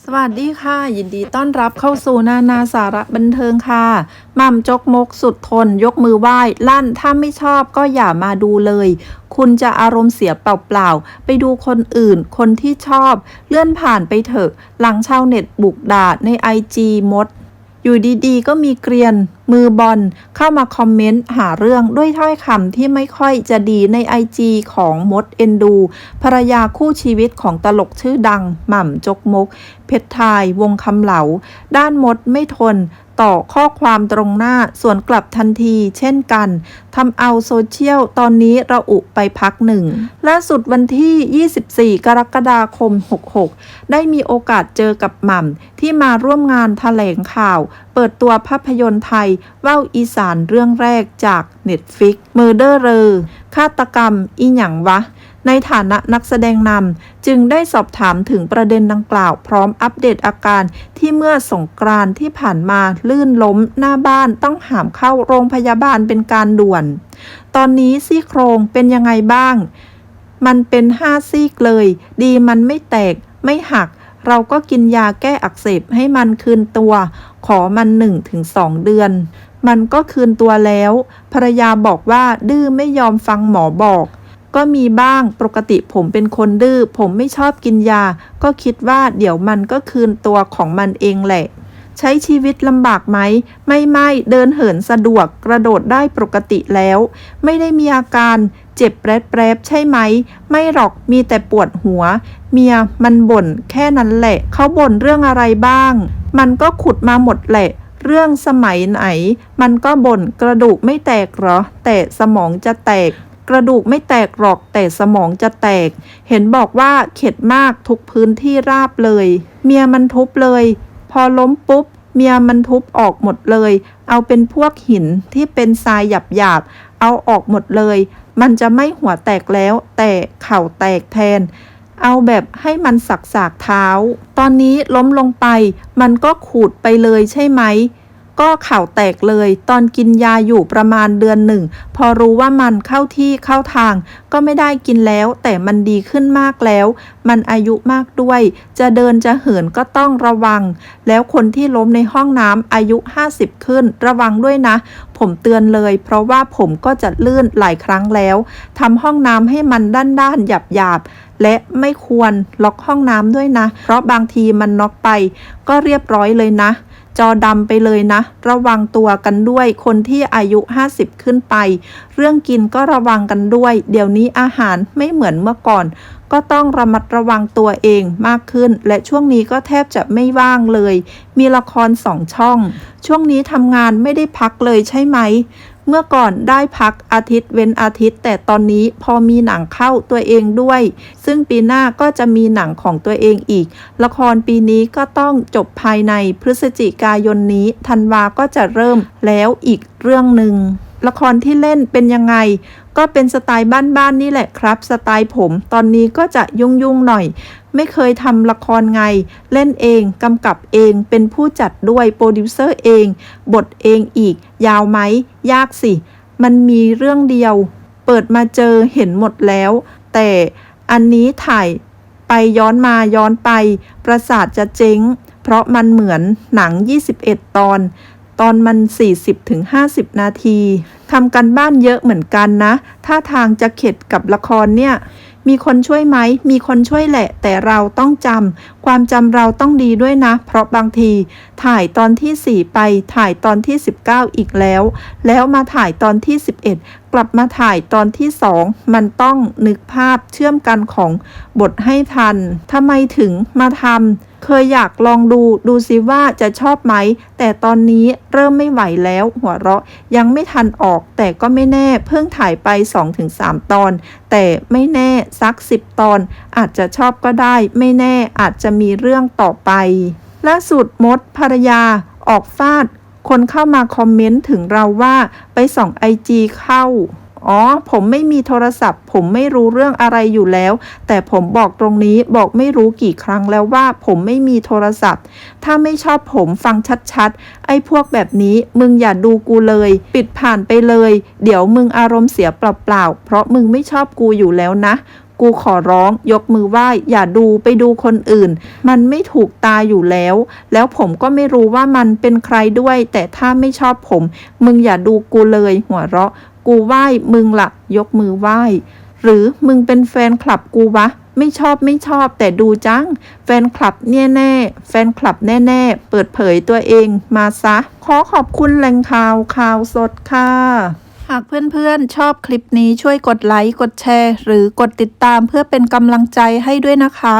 สวัสดีค่ะ ยินดีต้อนรับเข้าสู่นานาสาระบันเทิงค่ะมัมจกมกสุดทน ยกมือไหว้ลั่นถ้าไม่ชอบก็อย่ามาดูเลย คุณจะอารมณ์เสียเปล่าๆ ไปดูคนอื่น คนที่ชอบ เลื่อนผ่านไปเถอะ หลังชาวเน็ตบุกด่าในไอจีมด อยู่ดีๆ ก็มีเกรียน มือบอลเข้ามาคอมเมนต์หาเรื่องด้วยถ้อยคำที่ไม่ค่อยจะดีในไอจีของมดเอนดู ภรรยาคู่ชีวิตของตลกชื่อดัง หม่ำจกมก เพชรทายวงคำเหลา ด้านมดไม่ทน ต่อข้อความตรงหน้าส่วนกลับทันทีเช่นกันทำเอาโซเชียลตอนนี้ระอุไปพักหนึ่งล่าสุดวันที่ 24 กรกฎาคม 66 ได้มีโอกาสเจอกับหม่ำที่มาร่วมงานแถลงข่าว เปิดตัวภาพยนตร์ไทยว่าวอีสานเรื่องแรกจาก Netflix Murderer ฆาตกรรมอีหยังวะ ในฐานะนักแสดงนำจึงได้สอบถามถึงประเด็นดังกล่าว พร้อมอัปเดตอาการที่เมื่อสงกรานที่ผ่านมาลื่นล้มหน้าบ้านต้องหามเข้าโรงพยาบาลเป็นการด่วน ตอนนี้ซี่โครงเป็นยังไงบ้าง มันเป็นห้าซีกเลย ดีมันไม่แตกไม่หัก เราก็กินยาแก้อักเสบให้มันคืนตัว ขอมัน 1-2 เดือนมันก็คืนตัวแล้ว ภรรยาบอกว่าดื้อไม่ยอมฟังหมอบอก ก็มีบ้างปกติผมเป็นคนดื้อผมไม่ชอบกินยา ก็คิดว่าเดี๋ยวมันก็คืนตัวของมันเองแหละ ใช้ชีวิตลำบากไหม ไม่ไม่เดินเหินสะดวกกระโดดได้ปกติแล้ว ไม่ได้มีอาการเจ็บแปรบๆใช่ไหม ไม่หรอกมีแต่ปวดหัว เมียมันบ่นแค่นั้นแหละ เขาบ่นเรื่องอะไรบ้าง มันก็ขุดมาหมดแหละเรื่องสมัยไหน มันก็บ่นกระดูกไม่แตกหรอ แต่สมองจะแตก กระดูกไม่แตกหรอกแต่สมองจะแตก เห็นบอกว่าเข็ดมากทุกพื้นที่ราบเลย เมียมันทุบเลย พอล้มปุ๊บ เมียมันทุบออกหมดเลย เอาเป็นพวกหินที่เป็นทรายหยาบๆ เอาออกหมดเลย มันจะไม่หัวแตกแล้ว แต่เข่าแตกแทน เอาแบบให้มันสักสากๆเท้า ตอนนี้ล้มลงไป มันก็ขูดไปเลยใช่ไหม ก็เข่าแตกเลย ตอนกินยาอยู่ประมาณเดือนหนึ่ง พอรู้ว่ามันเข้าที่เข้าทาง ก็ไม่ได้กินแล้ว แต่มันดีขึ้นมากแล้ว มันอายุมากด้วย จะเดินจะเหินก็ต้องระวัง แล้วคนที่ล้มในห้องน้ำอายุ 50 ขึ้น ระวังด้วยนะ ผมเตือนเลย เพราะว่าผมก็จะลื่นหลายครั้งแล้วทำห้องน้ำให้มันด้านๆหยาบๆและไม่ควรล็อกห้องน้ำด้วยนะ เพราะบางทีมันน็อกไป ก็เรียบร้อยเลยนะ จอดำไปเลยนะ ระวังตัวกันด้วยคนที่อายุ 50 ขึ้นไป เรื่องกินก็ระวังกันด้วย เดี๋ยวนี้อาหารไม่เหมือนเมื่อก่อน ก็ต้องระมัดระวังตัวเองมากขึ้น และช่วงนี้ก็แทบจะไม่ว่างเลย มีละครสองช่อง ช่วงนี้ทำงานไม่ได้พักเลยใช่ไหม เมื่อก่อนได้พักอาทิตย์เว้นอาทิตย์ แต่ตอนนี้พอมีหนังเข้าตัวเองด้วย ซึ่งปีหน้าก็จะมีหนังของตัวเองอีก ละครปีนี้ก็ต้องจบภายในพฤศจิกายนนี้ธันวาก็จะเริ่มแล้วอีกเรื่องหนึ่ง ละครที่เล่นเป็นยังไง ก็เป็นสไตล์บ้านๆนี่แหละครับ สไตล์ผม ตอนนี้ก็จะยุ่งๆหน่อย ไม่เคยทำละครไง เล่นเองกำกับเองเป็นผู้จัดด้วยโปรดิวเซอร์เอง บทเองอีก ยาวไหมยากสิ มันมีเรื่องเดียว เปิดมาเจอเห็นหมดแล้ว แต่อันนี้ถ่ายไปย้อนมาย้อนไป ประสาทจะเจ๊งเพราะมันเหมือนหนัง 21 ตอน ตอนมัน 40-50 นาทีทำกันบ้านเยอะเหมือนกันนะ ถ้าทางจะเข็ดกับละครเนี่ย มีคนช่วยไหม มีคนช่วยแหละ แต่เราต้องจำ ความจำเราต้องดีด้วยนะ เพราะบางที ถ่ายตอนที่ 4 ไป ถ่ายตอนที่ 19 อีกแล้ว แล้วมาถ่ายตอนที่ 11 กลับมาถ่ายตอนที่ 2 มันต้องนึกภาพเชื่อมกันของบทให้ทันทำไมถึงมาทำ เคยอยากลองดูดูสิว่าจะชอบไหม แต่ตอนนี้เริ่มไม่ไหวแล้วหัวเราะยังไม่ทันออก แต่ก็ไม่แน่เพิ่งถ่ายไป 2-3 ตอน แต่ไม่แน่สัก 10 ตอน อาจจะชอบก็ได้ ไม่แน่อาจจะมีเรื่องต่อไปล่าสุดมดภรรยาออกฟาด คนเข้ามาคอมเมนต์ถึงเราว่าไปส่องไอจีเข้า อ๋อ ผมไม่มีโทรศัพท์ ผมไม่รู้เรื่องอะไรอยู่แล้ว แต่ผมบอกตรงนี้บอกไม่รู้กี่ครั้งแล้วว่า ผมไม่มีโทรศัพท์ ถ้าไม่ชอบผมฟังชัดๆ ไอ้พวกแบบนี้มึงอย่าดูกูเลย ปิดผ่านไปเลย เดี๋ยวมึงอารมณ์เสียเปล่าๆ เพราะมึงไม่ชอบกูอยู่แล้วนะกูขอร้องยกมือไหว้อย่าดูไปดูคนอื่น มันไม่ถูกตาอยู่แล้ว แล้วผมก็ไม่รู้ว่ามันเป็นใครด้วย แต่ถ้าไม่ชอบผม มึงอย่าดูกูเลยหัวเราะ กูไหว้มึงละยกมือไหว้ หรือมึงเป็นแฟนคลับกูวะ ไม่ชอบไม่ชอบ แต่ดูจัง แฟนคลับเนี่ยแน่แฟนคลับแน่ๆ เปิดเผยตัวเองมาซะ ขอขอบคุณแหล่งข่าวข่าวสดค่ะหากเพื่อนๆ ชอบคลิปนี้ช่วยกดไลค์ กดแชร์ หรือกดติดตามเพื่อเป็นกำลังใจให้ด้วยนะคะ